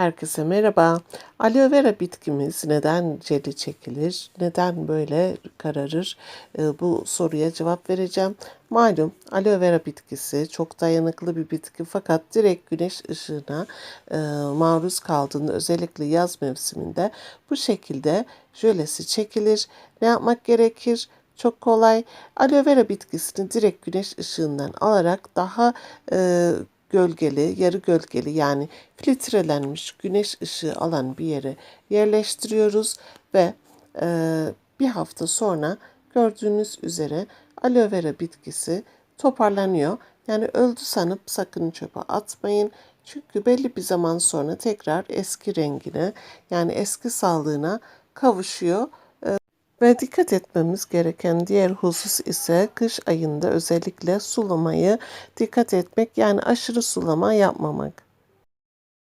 Herkese merhaba. Aloe vera bitkimiz neden jeli çekilir? Neden böyle kararır? Ee, Bu soruya cevap vereceğim. Malum aloe vera bitkisi çok dayanıklı bir bitki fakat direkt güneş ışığına e, maruz kaldığında özellikle yaz mevsiminde bu şekilde jölesi çekilir. Ne yapmak gerekir? Çok kolay. Aloe vera bitkisini direkt güneş ışığından alarak daha e, gölgeli, yarı gölgeli yani filtrelenmiş güneş ışığı alan bir yere yerleştiriyoruz ve e, bir hafta sonra gördüğünüz üzere aloe vera bitkisi toparlanıyor. Yani öldü sanıp sakın çöpe atmayın. Çünkü belli bir zaman sonra tekrar eski rengine yani eski sağlığına kavuşuyor. Ve dikkat etmemiz gereken diğer husus ise kış ayında özellikle sulamayı dikkat etmek yani aşırı sulama yapmamak.